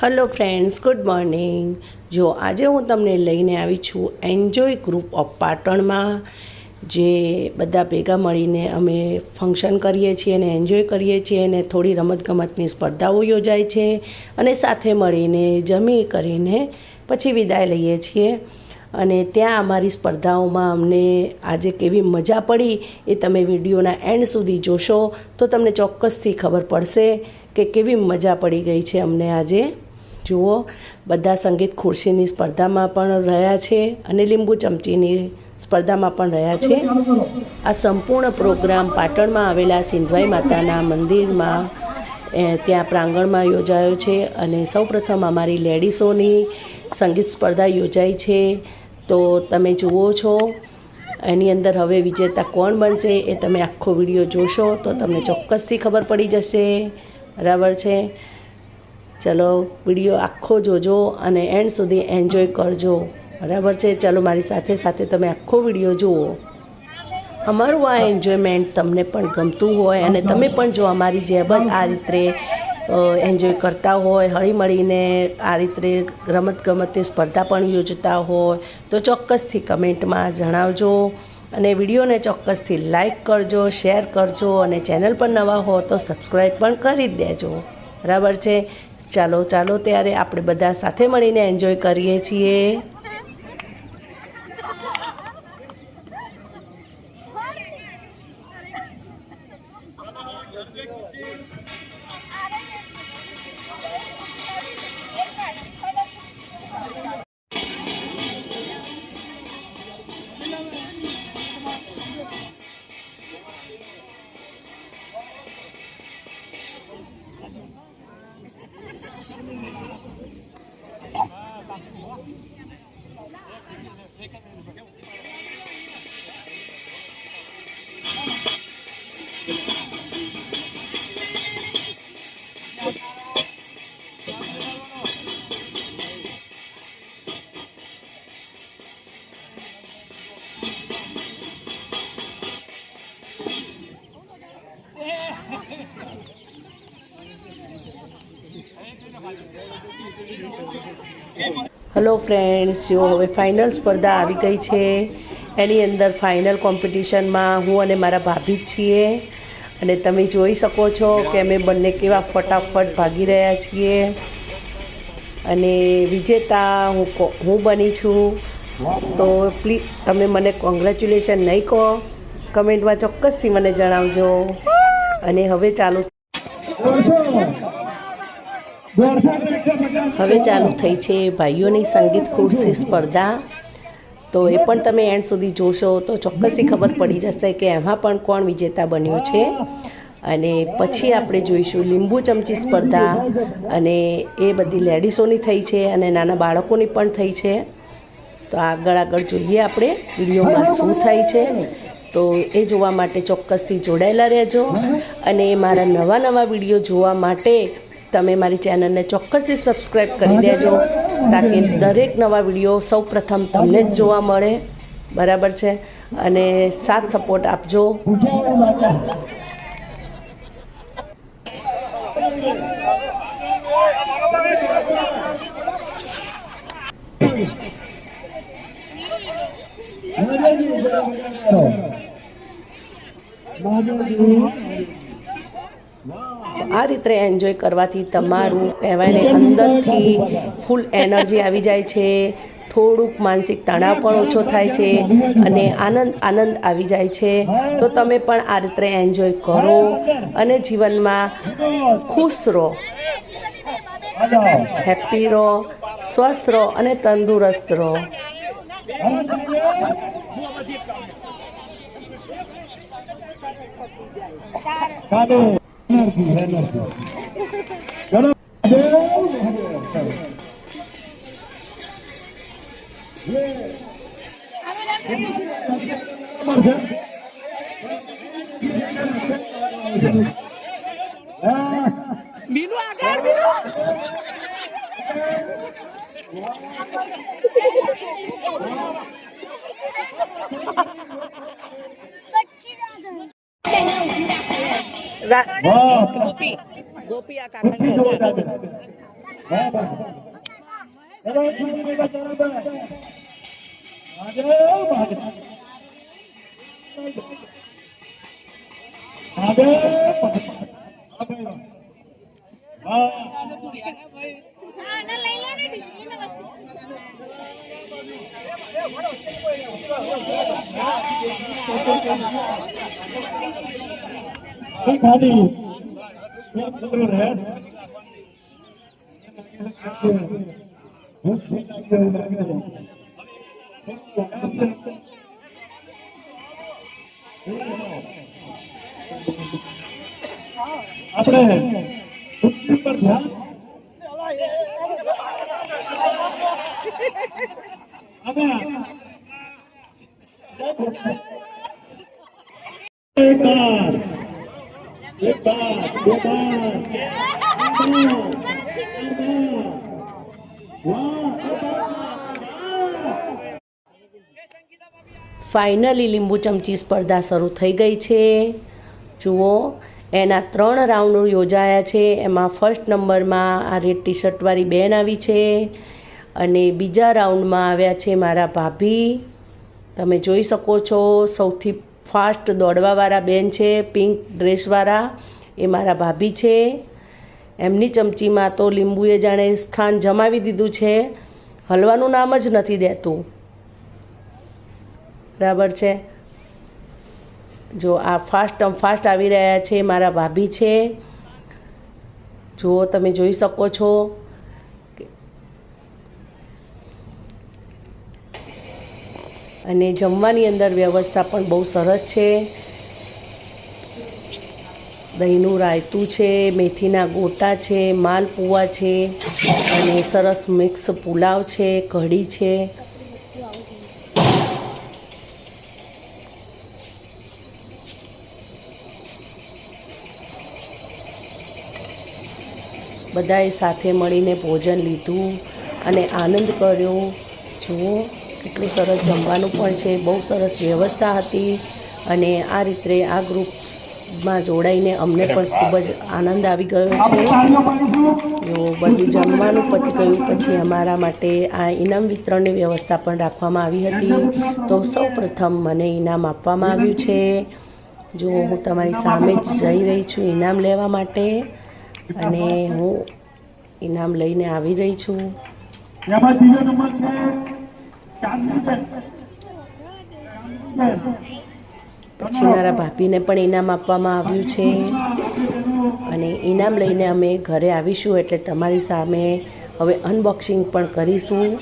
Hello friends good morning જો આજે હું તમને લઈને આવી છું એન્જોય ગ્રુપ ઓફ પાટણમાં, જે બધા ભેગા મળીને અમે ફંક્શન કરીએ છીએ અને એન્જોય કરીએ છીએ અને થોડી રમતગમતની સ્પર્ધાઓ યોજાય છે અને સાથે મળીને, જમી કરીને પછી વિદાય લઈએ છીએ. અને ત્યાં અમારી સ્પર્ધાઓમાં અમને આજે કેવી મજા પડી એ તમે વિડીયોના એન્ડ સુધી જોશો તો તમને ચોક્કસથી ખબર પડશે કે કેવી મજા પડી ગઈ છે અમને આજે. જુઓ, બધા સંગીત ખુરશીની સ્પર્ધામાં પણ રહ્યા છે અને લીંબુ ચમચીની સ્પર્ધામાં પણ રહ્યા છે. આ સંપૂર્ણ પ્રોગ્રામ પાટણમાં આવેલા સિંધવાઈ માતાના મંદિરમાં ત્યાં પ્રાંગણમાં યોજાયો છે અને સૌપ્રથમ અમારી લેડીસોની સંગીત સ્પર્ધા યોજાઈ છે. તો તમે જુઓ છો, એની અંદર હવે વિજેતા કોણ બનશે એ તમે આખો વીડિયો જોશો તો તમને ચોક્કસથી ખબર પડી જશે. બરાબર છે? ચલો વીડિયો આખો જોજો અને એન્ડ સુધી એન્જોય કરજો. બરાબર છે? ચલો મારી સાથે સાથે તમે આખો વીડિયો જુઓ. અમારું આ એન્જોયમેન્ટ તમને પણ ગમતું હોય અને તમે પણ જો અમારી જેમ જ આ રીતે એન્જોય કરતા હોય, હળીમળીને આ રીતે રમતગમતની સ્પર્ધા પણ યોજતા હોય, તો ચોક્કસથી કમેન્ટમાં જણાવજો અને વિડીયોને ચોક્કસથી લાઇક કરજો શેર કરજો અને ચેનલ પર નવા હો તો સબસ્ક્રાઈબ પણ કરી દેજો. બરાબર છે? ચાલો ચાલો ત્યારે આપણે બધા સાથે મળીને એન્જોય કરીએ છીએ. હલો ફ્રેન્ડ્સ જો હવે ફાઇનલ સ્પર્ધા આવી ગઈ છે. એની અંદર ફાઇનલ કોમ્પિટિશનમાં હું અને મારા ભાભી જ છીએ. અને તમે જોઈ શકો છો કે અમે બંને કેવા ફટાફટ ભાગી રહ્યા છીએ. અને વિજેતા હું હું બની છું. તો પ્લીઝ તમે મને કોંગ્રેચ્યુલેશન નહીં કહો. કમેન્ટમાં ચોક્કસથી મને જણાવજો. અને હવે ચાલુ હવે ચાલુ થઈ છે ભાઈઓની સંગીત ખુરશી સ્પર્ધા. તો એ પણ તમે એન્ડ સુધી જોશો તો ચોક્કસથી ખબર પડી જશે કે એમાં પણ કોણ વિજેતા બન્યું છે. અને પછી આપણે જોઈશું લીંબુ ચમચી સ્પર્ધા અને એ બધી લેડીસોની થઈ છે અને નાના બાળકોની પણ થઈ છે. તો આગળ આગળ જોઈએ આપણે વિડીયોમાં શું થાય છે. તો એ જોવા માટે ચોક્કસથી જોડાયેલા રહેજો. અને મારા નવા નવા વીડિયો જોવા માટે તમે મારી ચેનલને ચોક્કસથી સબસ્ક્રાઈબ કરી દેજો, તાકી દરેક નવા વીડિયો સૌ પ્રથમ તમને જ જોવા મળે. બરાબર છે? અને સાથ સપોર્ટ આપજો. આ રીતે એન્જોય કરવાથી તમારું કહેવાય ને અંદરથી ફૂલ એનર્જી આવી જાય છે. થોડુંક માનસિક તણાવ પણ ઓછો થાય છે અને આનંદ આનંદ આવી જાય છે. તો તમે પણ આ રીતે એન્જોય કરો અને જીવનમાં ખુશ રહો. હેપી રહો, સ્વસ્થ રહો અને તંદુરસ્ત રહો. ચલો બીનુ આગળ બીનુ રા- વાહ ગોપી. ગોપી આ કાકાને કહેજે આગળ જજો. હા બસ. ચલો, છોકરી બેટા, ચાલો બસ. મહાદેવ, મહાદેવ. મહાદેવ, મહાદેવ. હા એ ખાલી એક છોકરો રહે. આપણે પૃથ્વી પર ધ્યાન આમાં એક ફાઇનલી લીંબુ ચમચી સ્પર્ધા શરૂ થઈ ગઈ છે. જુઓ, એના ત્રણ રાઉન્ડ યોજાયા છે. એમાં ફર્સ્ટ નંબરમાં આ રેડ ટી શર્ટવાળી બેન આવી છે. અને બીજા રાઉન્ડમાં આવ્યા છે મારા ભાભી. તમે જોઈ શકો છો, સૌથી ફાસ્ટ દોડવાવાળા બેન છે, પિંક ડ્રેસવાળા, એ મારા ભાભી છે. એમની ચમચીમાં તો લીંબુએ જાણે સ્થાન જમાવી દીધું છે. હલવાનું નામ જ નથી દેતું. બરાબર છે? જો આ ફાસ્ટ ફાસ્ટ આવી રહ્યા છે, મારા ભાભી છે. જુઓ, તમે જોઈ શકો છો. અને જમવાની અંદર વ્યવસ્થા પણ બહુ સરસ છે. દહીંનું રાયતું છે, મેથીના ગોટા છે, માલપુઆ છે, અને સરસ મિક્સ પુલાવ છે, કઢી છે. બધાએ સાથે મળીને ભોજન લીધું અને આનંદ કર્યો. જુઓ. કેટલું સરસ જમવાનું પણ છે, બહુ સરસ વ્યવસ્થા હતી અને આ રીતે આ ગ્રુપમાં જોડાઈને અમને પણ ખૂબ જ આનંદ આવી ગયો છે. જો બધું જમવાનું પતી ગયું, પછી અમારા માટે આ ઇનામ વિતરણની વ્યવસ્થા પણ રાખવામાં આવી હતી. તો સૌ પ્રથમ મને ઇનામ આપવામાં આવ્યું છે. જો હું તમારી સામે જ જઈ રહી છું ઇનામ લેવા માટે અને હું ઇનામ લઈને આવી રહી છું. પછી મારા ભાભીને પણ ઇનામ આપવામાં આવ્યું છે. અને ઇનામ લઈને અમે ઘરે આવીશું એટલે તમારી સામે હવે અનબોક્સિંગ પણ કરીશું.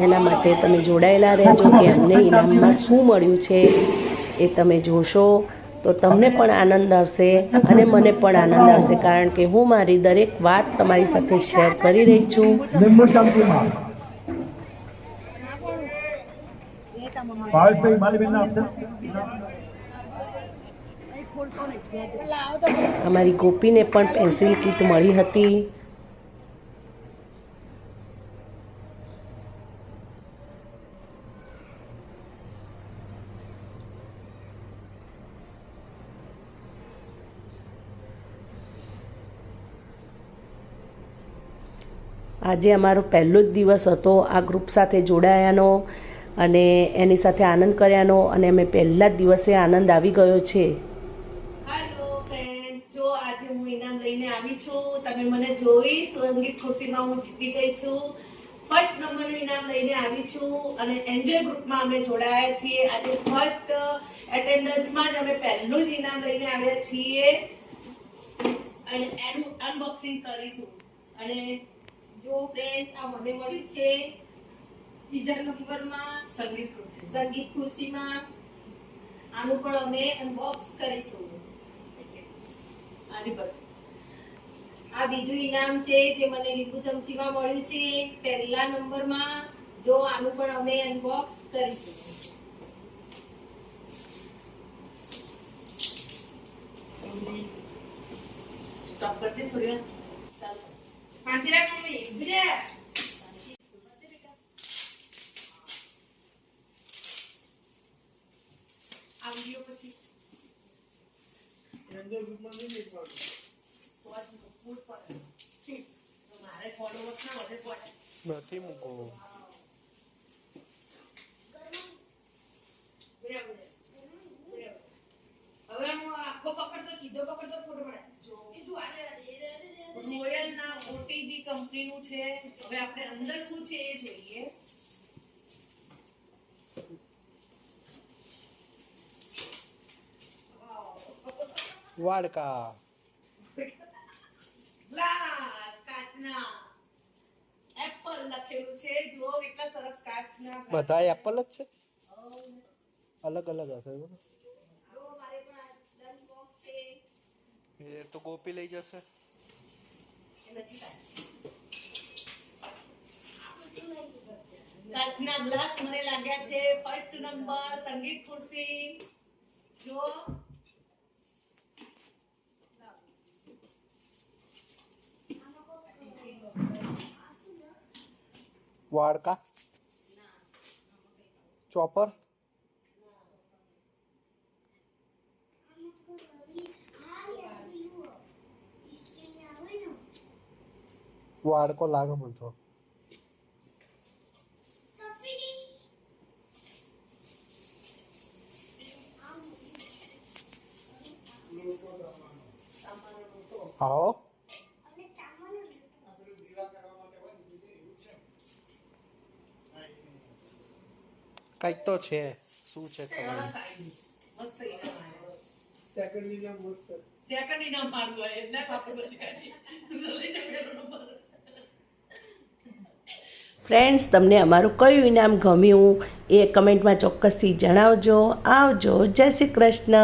એના માટે તમે જોડાયેલા રહેજો કે અમને ઇનામમાં શું મળ્યું છે એ તમે જોશો. તો તમને પણ આનંદ આવશે અને મને પણ આનંદ આવશે. કારણ કે હું મારી દરેક વાત તમારી સાથે શેર કરી રહી છું. અમારી ગોપીને પણ પેન્સિલ કીટ મળી હતી. આજે અમારો પહેલો જ દિવસ હતો આ ગ્રુપ સાથે જોડાયાનો અને એની સાથે આનંદ કર્યાનો અને અમે પહેલા જ દિવસે આનંદ આવી ગયો છે. જો આજે હું ઇનામ લઈને આવી છું, તમે મને જોઈ સંગીત ખુશીમાં હું જીતી ગઈ છું. ફર્સ્ટ નંબરનું ઇનામ લઈને આવી છું અને એન્જોય ગ્રુપમાં અમે જોડાયા છીએ. આજે ફર્સ્ટ એટેન્ડન્સમાં જ અમે પહેલું જ ઇનામ લઈને આવ્યા છીએ. અને એનું અનબોક્સિંગ કરીશું. અને જો ફ્રેન્ડ્સ આ મને મળ્યું છે. બીજા નંબરમાં સંગીત ખુરશી સંગીત ખુરશીમાં આનું પણ અમે અનબોક્સ કરીશું. આની બધું આ બીજું ઇનામ છે જે મને લીંબુ ચમચીમાં મળ્યું છે પહેલા નંબરમાં. જો આનું પણ અમે અનબોક્સ કરીશું. સ્ટોપ કરતી થોડી વાર 慢点，给我衣服去。જોઈએ વાડકા ગ્લાસ કાચના એપલ લખેલું છે જુઓ કેટલા સરસ કાચના. બધા એપલ જ છે અલગ અલગ હશે એ તો ગોપી લઈ જશે એ નથી કાચ. કાચના ગ્લાસ મને લાગ્યા છે. ફર્સ્ટ નંબર સંગીત ખુરશી. જો વાડકા? ચોપર? વાડકો લાગે મને તો આવો કંઈક તો છે શું છે ખબર સરસ આવ્યું. મસ્ત ઇનામ આવ્યો. સેકન્ડ ઇનામ મારું હોય એટલે આપણે બધી કાઢી. તું તો લઈ શું છે નંબર. ફ્રેન્ડ્સ તમને અમારું કયું ઇનામ ગમ્યું એ કમેન્ટમાં ચોક્કસથી જણાવજો. આવજો. જય શ્રી કૃષ્ણ.